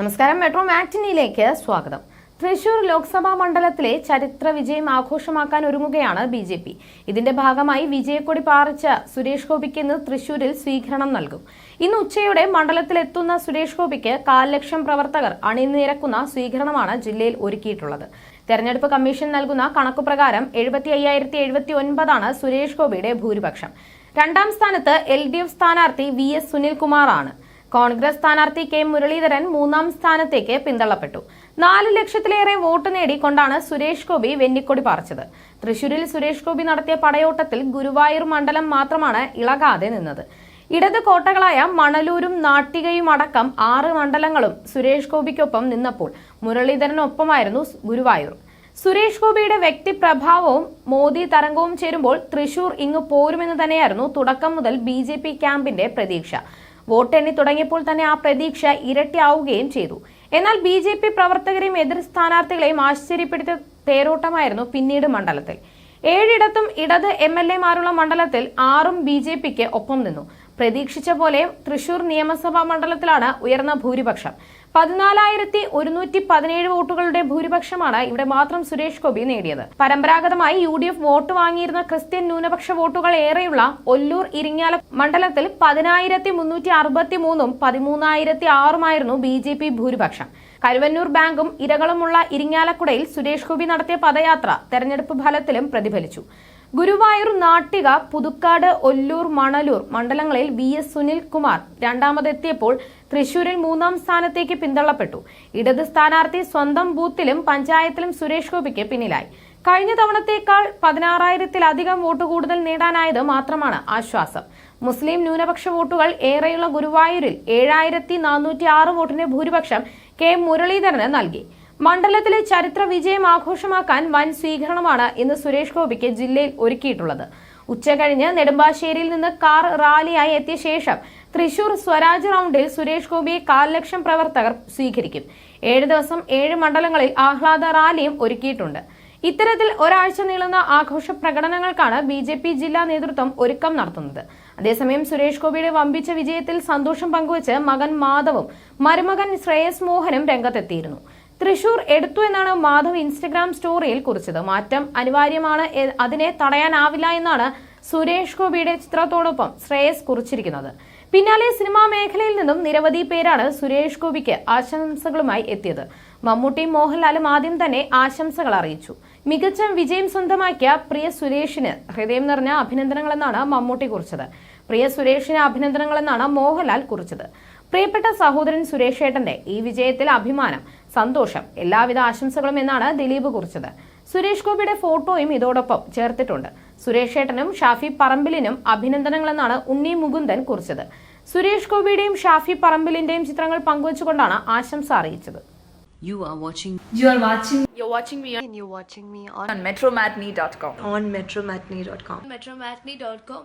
നമസ്കാരം. മെട്രോ മാറ്റിനിയിലേക്ക് സ്വാഗതം. തൃശൂർ ലോക്സഭാ മണ്ഡലത്തിലെ ചരിത്ര വിജയം ആഘോഷമാക്കാൻ ഒരുങ്ങുകയാണ് ബി ജെ പി. ഇതിന്റെ ഭാഗമായി വിജയക്കൊടി പാറിച്ച സുരേഷ് ഗോപിക്ക് ഇന്ന് തൃശൂരിൽ സ്വീകരണം നൽകും. ഇന്ന് ഉച്ചയോടെ മണ്ഡലത്തിലെത്തുന്ന സുരേഷ് ഗോപിക്ക് കാൽ ലക്ഷം പ്രവർത്തകർ അണിനിരക്കുന്ന സ്വീകരണമാണ് ജില്ലയിൽ ഒരുക്കിയിട്ടുള്ളത്. തെരഞ്ഞെടുപ്പ് കമ്മീഷൻ നൽകുന്ന കണക്കുപ്രകാരം എഴുപത്തി അയ്യായിരത്തി എഴുപത്തി ഒൻപതാണ് സുരേഷ് ഗോപിയുടെ ഭൂരിപക്ഷം. രണ്ടാം സ്ഥാനത്ത് എൽ ഡി എഫ് സ്ഥാനാർത്ഥി വി എസ് സുനിൽകുമാറാണ്. കോൺഗ്രസ് സ്ഥാനാർത്ഥി കെ മുരളീധരൻ മൂന്നാം സ്ഥാനത്തേക്ക് പിന്തള്ളപ്പെട്ടു. നാല് ലക്ഷത്തിലേറെ വോട്ട് നേടിക്കൊണ്ടാണ് സുരേഷ് ഗോപി വെന്നിക്കൊടി പറിച്ചത് തൃശൂരിൽ സുരേഷ് ഗോപി നടത്തിയ പടയോട്ടത്തിൽ ഗുരുവായൂർ മണ്ഡലം മാത്രമാണ് ഇളകാതെ നിന്നത്. ഇടത് കോട്ടകളായ മണലൂരും നാട്ടികയും അടക്കം ആറ് മണ്ഡലങ്ങളും സുരേഷ് ഗോപിക്കൊപ്പം നിന്നപ്പോൾ മുരളീധരനൊപ്പമായിരുന്നു ഗുരുവായൂർ. സുരേഷ് ഗോപിയുടെ വ്യക്തിപ്രഭാവവും മോദി തരംഗവും ചേരുമ്പോൾ തൃശൂർ ഇങ്ങ് പോരുമെന്ന് തന്നെയായിരുന്നു തുടക്കം മുതൽ ബി ക്യാമ്പിന്റെ പ്രതീക്ഷ. വോട്ടെണ്ണി തുടങ്ങിയപ്പോൾ തന്നെ ആ പ്രതീക്ഷ ഇരട്ടിയാവുകയും ചെയ്തു. എന്നാൽ ബി ജെ പി പ്രവർത്തകരെയും എതിർ സ്ഥാനാർത്ഥികളെയും ആശ്ചര്യപ്പെടുത്തിയ തേരോട്ടമായിരുന്നു പിന്നീട് മണ്ഡലത്തിൽ. ഏഴിടത്തും ഇടത് എം എൽ എമാരുള്ള മണ്ഡലത്തിൽ ആറും ബി ജെ പിക്ക് ഒപ്പം നിന്നു. പ്രതീക്ഷിച്ച പോലെ തൃശൂർ നിയമസഭാ മണ്ഡലത്തിലാണ് ഉയർന്ന ഭൂരിപക്ഷം. പതിനാലായിരത്തി ഒരുന്നൂറ്റി പതിനേഴ് വോട്ടുകളുടെ ഭൂരിപക്ഷമാണ് ഇവിടെ മാത്രം സുരേഷ് ഗോപി നേടിയത്. പരമ്പരാഗതമായി യു ഡി എഫ് വോട്ട് വാങ്ങിയിരുന്ന ക്രിസ്ത്യൻ ന്യൂനപക്ഷ വോട്ടുകൾ ഏറെയുള്ള ഒല്ലൂർ ഇരിങ്ങാല മണ്ഡലത്തിൽ പതിനായിരത്തി മുന്നൂറ്റി അറുപത്തി മൂന്നും പതിമൂന്നായിരത്തി ആറുമായിരുന്നു ബി ജെ പി ഭൂരിപക്ഷം. കരുവന്നൂർ ബാങ്കും ഇരകളുമുള്ള ഇരിങ്ങാലക്കുടയിൽ സുരേഷ് ഗോപി നടത്തിയ പദയാത്ര തെരഞ്ഞെടുപ്പ് ഫലത്തിലും പ്രതിഫലിച്ചു. ഗുരുവായൂർ നാട്ടിക പുതുക്കാട് ഒല്ലൂർ മണലൂർ മണ്ഡലങ്ങളിൽ വി എസ് സുനിൽകുമാർ രണ്ടാമതെത്തിയപ്പോൾ തൃശൂരിൽ മൂന്നാം സ്ഥാനത്തേക്ക് പിന്തള്ളപ്പെട്ടു. ഇടത് സ്ഥാനാർത്ഥി സ്വന്തം ബൂത്തിലും പഞ്ചായത്തിലും സുരേഷ് ഗോപിക്ക് പിന്നിലായി. കഴിഞ്ഞ തവണത്തേക്കാൾ പതിനാറായിരത്തിലധികം വോട്ട് കൂടുതൽ നേടാനായത് മാത്രമാണ് ആശ്വാസം. മുസ്ലിം ന്യൂനപക്ഷ വോട്ടുകൾ ഏറെയുള്ള ഗുരുവായൂരിൽ ഏഴായിരത്തി നാനൂറ്റി ആറ് വോട്ടിന്റെ ഭൂരിപക്ഷം കെ മുരളീധരന് നൽകി. മണ്ഡലത്തിലെ ചരിത്ര വിജയം ആഘോഷമാക്കാൻ വൻ സ്വീകരണമാണ് ഇന്ന് സുരേഷ് ഗോപിക്ക് ജില്ലയിൽ ഒരുക്കിയിട്ടുള്ളത്. ഉച്ചകഴിഞ്ഞ് നെടുമ്പാശ്ശേരിയിൽ നിന്ന് കാർ റാലിയായി എത്തിയ ശേഷം തൃശൂർ സ്വരാജ് റൗണ്ടിൽ സുരേഷ് ഗോപിയെ കാൽ ലക്ഷം പ്രവർത്തകർ സ്വീകരിക്കും. ഏഴ് ദിവസം ഏഴ് മണ്ഡലങ്ങളിൽ ആഹ്ലാദ റാലിയും ഒരുക്കിയിട്ടുണ്ട്. ഇത്തരത്തിൽ ഒരാഴ്ച നീളുന്ന ആഘോഷ പ്രകടനങ്ങൾക്കാണ് ബി ജെ പി ജില്ലാ നേതൃത്വം ഒരുക്കം നടത്തുന്നത്. അതേസമയം സുരേഷ് ഗോപിയുടെ വമ്പിച്ച വിജയത്തിൽ സന്തോഷം പങ്കുവച്ച് മകൻ മാധവും മരുമകൻ ശ്രേയസ് മോഹനും രംഗത്തെത്തിയിരുന്നു. തൃശൂർ എടുത്തു എന്നാണ് മാധവ് ഇൻസ്റ്റഗ്രാം സ്റ്റോറിയിൽ കുറിച്ചത്. മാറ്റം അനിവാര്യമാണ്. അതിനെ തടയാനാവില്ല എന്നാണ് സുരേഷ് ഗോപിയുടെ ചിത്രത്തോടൊപ്പം ശ്രേയസ് കുറിച്ചിരിക്കുന്നത്. പിന്നാലെ സിനിമാ മേഖലയിൽ നിന്നും നിരവധി പേരാണ് സുരേഷ് ഗോപിക്ക് ആശംസകളുമായി എത്തിയത്. മമ്മൂട്ടിയും മോഹൻലാലും ആദ്യം തന്നെ ആശംസകൾ അറിയിച്ചു. മികച്ച വിജയം സ്വന്തമാക്കിയ പ്രിയ സുരേഷിന് ഹൃദയം നിറഞ്ഞ അഭിനന്ദനങ്ങളെന്നാണ് മമ്മൂട്ടി കുറിച്ചത്. പ്രിയ സുരേഷിന് അഭിനന്ദനങ്ങളെന്നാണ് മോഹൻലാൽ കുറിച്ചത്. പ്രിയപ്പെട്ട സഹോദരൻ സുരേഷ് ഏട്ടന്റെ ഈ വിജയത്തിൽ അഭിമാനം സന്തോഷം എല്ലാവിധ ആശംസകളും എന്നാണ് ദിലീപ് കുറിച്ചത് സുരേഷ് ഗോപിയുടെ ഫോട്ടോയും ഇതോടൊപ്പം ചേർത്തിട്ടുണ്ട് സുരേഷ് ഏട്ടനും ഷാഫി പറമ്പിലിനും അഭിനന്ദനങ്ങളെന്നാണ് ഉണ്ണി മുകുന്ദൻ കുറിച്ചത് സുരേഷ് ഗോപിയുടെയും ഷാഫി പറമ്പിലിന്റെയും ചിത്രങ്ങൾ പങ്കുവച്ചുകൊണ്ടാണ് ആശംസ അറിയിച്ചത് You are watching You are watching You're watching me and you're watching me on, on metromatney.com. on metromatney.com. Metromatney.com.